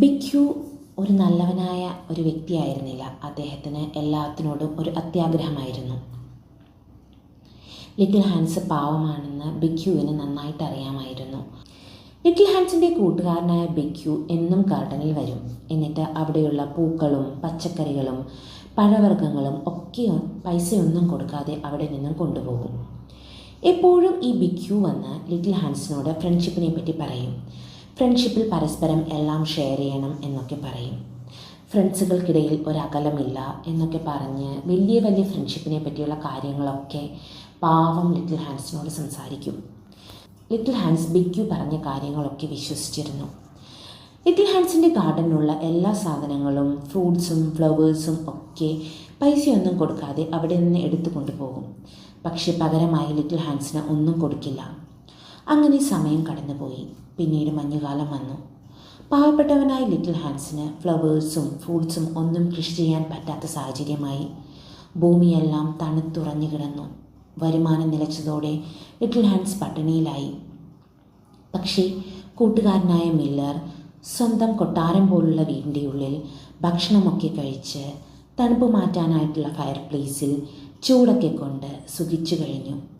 ബിക്യു ഒരു നല്ലവനായ ഒരു വ്യക്തിയായിരുന്നില്ല. അദ്ദേഹത്തിന് എല്ലാത്തിനോടും ഒരു അത്യാഗ്രഹമായിരുന്നു. ലിറ്റിൽ ഹാൻസ് പാവമാണെന്ന് ബിക്യുവിന് നന്നായിട്ട് അറിയാമായിരുന്നു ലിറ്റിൽ ഹാൻസിന്റെ കൂട്ടുകാരനായ ബിക്യു എന്നും ഗാർഡനിൽ വരും. എന്നിട്ട് അവിടെയുള്ള പൂക്കളും പച്ചക്കറികളും പഴവർഗങ്ങളും ഒക്കെ പൈസയൊന്നും കൊടുക്കാതെ അവിടെ നിന്നും കൊണ്ടുപോകും. എപ്പോഴും ഈ ബിക്യു വന്ന് ലിറ്റിൽ ഹാൻസിനോട് ഫ്രണ്ട്ഷിപ്പിനെ പറ്റി പറയും. ഫ്രണ്ട്ഷിപ്പിൽ പരസ്പരം എല്ലാം ഷെയർ ചെയ്യണം എന്നൊക്കെ പറയും. ഫ്രണ്ട്സുകൾക്കിടയിൽ ഒരകലമില്ല എന്നൊക്കെ പറഞ്ഞ് വലിയ വലിയ ഫ്രണ്ട്ഷിപ്പിനെ പറ്റിയുള്ള കാര്യങ്ങളൊക്കെ പാവം ലിറ്റിൽ ഹാൻസിനോട് സംസാരിക്കും. ലിറ്റിൽ ഹാൻസ് ബിഗ്യു പറഞ്ഞ കാര്യങ്ങളൊക്കെ വിശ്വസിച്ചിരുന്നു. ലിറ്റിൽ ഹാൻസിന്റെ ഗാർഡനിലുള്ള എല്ലാ സാധനങ്ങളും ഫ്രൂട്ട്സും ഫ്ലവേഴ്സും ഒക്കെ പൈസയൊന്നും കൊടുക്കാതെ അവിടെ നിന്ന് എടുത്തു കൊണ്ടുപോകും പക്ഷെ പകരമായി ലിറ്റിൽ ഹാൻസിന് ഒന്നും കൊടുക്കില്ല. അങ്ങനെ സമയം കടന്നുപോയി. പിന്നീട് മഞ്ഞുകാലം വന്നു. പാവപ്പെട്ടവനായ ലിറ്റിൽ ഹാൻസിന് ഫ്ലവേഴ്സും ഫ്രൂട്ട്സും ഒന്നും കൃഷി ചെയ്യാൻ പറ്റാത്ത സാഹചര്യമായി. ഭൂമിയെല്ലാം തണുത്തുറഞ്ഞു കിടന്നു. വരുമാനം നിലച്ചതോടെ ലിറ്റിൽ ഹാൻസ് പട്ടിണിയിലായി. പക്ഷേ കൂട്ടുകാരനായ മില്ലർ സ്വന്തം കൊട്ടാരം പോലുള്ള വീടിന്റെ ഉള്ളിൽ ഭക്ഷണമൊക്കെ കഴിച്ച് തണുപ്പ് മാറ്റാനായിട്ടുള്ള ഫയർ പ്ലേസിൽ ചൂടൊക്കെ കൊണ്ട് സുഖിച്ചു കഴിഞ്ഞു.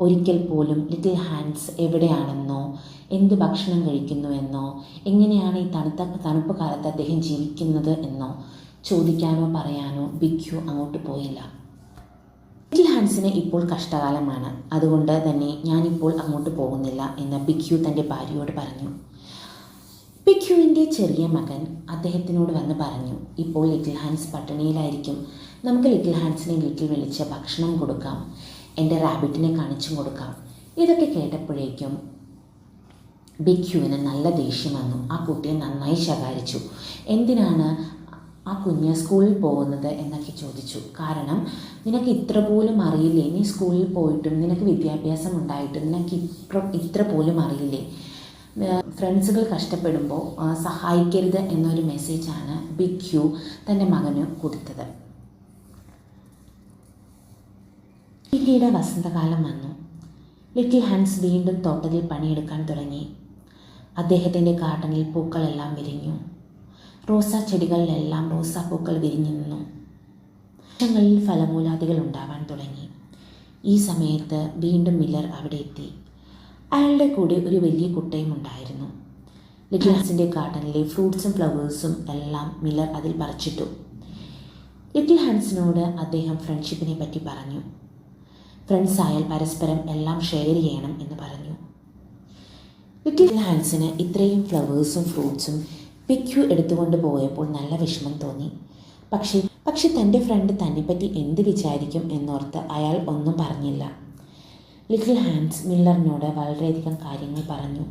ഒരിക്കൽ പോലും ലിറ്റിൽ ഹാൻഡ്സ് എവിടെയാണെന്നോ എന്ത് ഭക്ഷണം കഴിക്കുന്നുവെന്നോ എങ്ങനെയാണ് ഈ തണുത്ത തണുപ്പ് കാലത്ത് അദ്ദേഹം ജീവിക്കുന്നത് എന്നോ ചോദിക്കാനോ പറയാനോ ബിക്യു അങ്ങോട്ട് പോയില്ല. ലിറ്റിൽ ഹാൻസിന് ഇപ്പോൾ കഷ്ടകാലമാണ്. അതുകൊണ്ട് തന്നെ ഞാനിപ്പോൾ അങ്ങോട്ട് പോകുന്നില്ല എന്ന് ബിക്യു തന്റെ ഭാര്യയോട് പറഞ്ഞു. ബിക്യുവിന്റെ ചെറിയ മകൻ അദ്ദേഹത്തിനോട് വന്ന് പറഞ്ഞു ഇപ്പോൾ ലിറ്റിൽ ഹാൻസ് പട്ടിണിയിലായിരിക്കും. നമുക്ക് ലിറ്റിൽ ഹാൻസിനെ വീട്ടിൽ വിളിച്ച് ഭക്ഷണം കൊടുക്കാം. എന്റെ റാബിറ്റിനെ കാണിച്ചും കൊടുക്കാം. ഇതൊക്കെ കേട്ടപ്പോഴേക്കും ബിക്യുവിന് നല്ല ദേഷ്യം വന്നു. ആ കുട്ടിയെ നന്നായി ശകാരിച്ചു. എന്തിനാണ് ആ കുഞ്ഞ് സ്കൂളിൽ പോകുന്നത് എന്നൊക്കെ ചോദിച്ചു. കാരണം നിനക്ക് ഇത്ര പോലും അറിയില്ലേ? നീ സ്കൂളിൽ പോയിട്ടും നിനക്ക് വിദ്യാഭ്യാസം ഉണ്ടായിട്ടും നിനക്ക് ഇത്ര ഇത്ര പോലും അറിയില്ലേ? ഫ്രണ്ട്സുകൾ കഷ്ടപ്പെടുമ്പോൾ സഹായിക്കരുത് എന്നൊരു മെസ്സേജാണ് ബിക്യു തന്റെ മകന് കൊടുത്തത്. പിന്നീട് വസന്തകാലം വന്നു. ലിറ്റിൽ ഹാൻസ് വീണ്ടും തോട്ടത്തിൽ പണിയെടുക്കാൻ തുടങ്ങി. അദ്ദേഹത്തിന്റെ ഗാർഡനിൽ പൂക്കളെല്ലാം വിരിഞ്ഞു. റോസാ ചെടികളിലെല്ലാം റോസാപ്പൂക്കൾ വിരിഞ്ഞു നിന്നു. വൃക്ഷങ്ങളിൽ ഫലമൂലാദികൾ ഉണ്ടാവാൻ തുടങ്ങി. ഈ സമയത്ത് വീണ്ടും മില്ലർ അവിടെ എത്തി. അയാളുടെ കൂടെ ഒരു വലിയ കുട്ടയും ഉണ്ടായിരുന്നു. ലിറ്റിൽ ഹാൻസിന്റെ ഗാർഡനിലെ ഫ്രൂട്ട്സും ഫ്ലവേഴ്സും എല്ലാം മില്ലർ അതിൽ പറിച്ചിട്ടു. ലിറ്റിൽ ഹാൻസിനോട് അദ്ദേഹം ഫ്രണ്ട്ഷിപ്പിനെ പറ്റി പറഞ്ഞു. ഫ്രണ്ട്സ് ആയാൽ പരസ്പരം എല്ലാം ഷെയർ ചെയ്യണം എന്ന് പറഞ്ഞു. ലിറ്റിൽ ഹാൻസിന് ഇത്രയും ഫ്ലവേഴ്സും ഫ്രൂട്ട്സും പിക്യു എടുത്തുകൊണ്ട് പോയപ്പോൾ നല്ല വിഷമം തോന്നി. പക്ഷേ പക്ഷെ തന്റെ ഫ്രണ്ട് തന്നെപ്പറ്റി എന്ത് വിചാരിക്കും എന്നോർത്ത് അയാൾ ഒന്നും പറഞ്ഞില്ല. ലിറ്റിൽ ഹാൻസ് മില്ലറിനോട് വളരെയധികം കാര്യങ്ങൾ പറഞ്ഞു.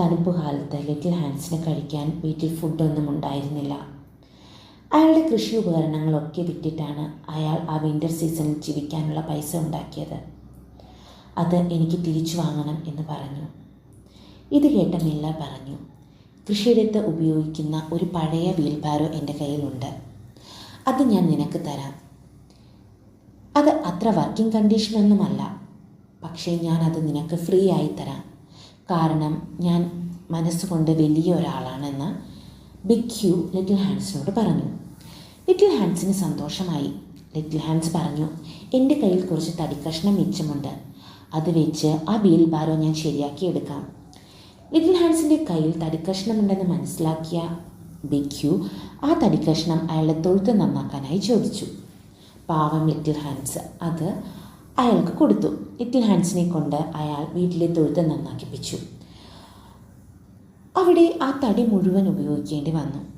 തണുപ്പ് കാലത്ത് ലിറ്റിൽ ഹാൻസിന് കഴിക്കാൻ വീട്ടിൽ ഫുഡൊന്നും ഉണ്ടായിരുന്നില്ല. അയാളുടെ കൃഷി ഉപകരണങ്ങളൊക്കെ വിറ്റിട്ടാണ് അയാൾ ആ വിന്റർ സീസണിൽ ജീവിക്കാനുള്ള പൈസ ഉണ്ടാക്കിയത്. അത് എനിക്ക് തിരിച്ചു വാങ്ങണം എന്ന് പറഞ്ഞു. ഇത് കേട്ട മില്ലർ പറഞ്ഞു കൃഷിയിടത്ത് ഉപയോഗിക്കുന്ന ഒരു പഴയ വീൽബാരോ എന്റെ കയ്യിലുണ്ട്. അത് ഞാൻ നിനക്ക് തരാം. അത് അത്ര വർക്കിംഗ് കണ്ടീഷനൊന്നുമല്ല പക്ഷേ ഞാൻ അത് നിനക്ക് ഫ്രീ ആയി തരാം. കാരണം ഞാൻ മനസ്സുകൊണ്ട് വലിയ ഒരാളാണെന്ന് ബിഗ് ഹ്യൂ ലിറ്റിൽ ഹാൻഡ്സിനോട് പറഞ്ഞു. ലിറ്റിൽ ഹാൻഡ്സിന് സന്തോഷമായി. ലിറ്റിൽ ഹാൻഡ്സ് പറഞ്ഞു എന്റെ കയ്യിൽ കുറച്ച് തടിക്കഷ്ണം മിച്ചമുണ്ട്. അത് വെച്ച് ആ വീൽ ബാരോ ഞാൻ ശരിയാക്കി എടുക്കാം. ലിറ്റിൽ ഹാൻഡ്സിന്റെ കയ്യിൽ തടിക്കഷ്ണമുണ്ടെന്ന് മനസ്സിലാക്കിയ ബിഗ് ഹ്യൂ ആ തടിക്കഷ്ണം അയാളുടെ തൊഴുത്ത് നന്നാക്കാനായി ചോദിച്ചു. പാവം ലിറ്റിൽ ഹാൻഡ്സ് അത് അയാൾക്ക് കൊടുത്തു. ലിറ്റിൽ ഹാൻഡ്സിനെ കൊണ്ട് അയാൾ വീട്ടിലെ തൊഴുത്ത് നന്നാക്കിപ്പിച്ചു. അവിടെ ആ തടി മുഴുവൻ ഉപയോഗിക്കേണ്ടി വന്നു.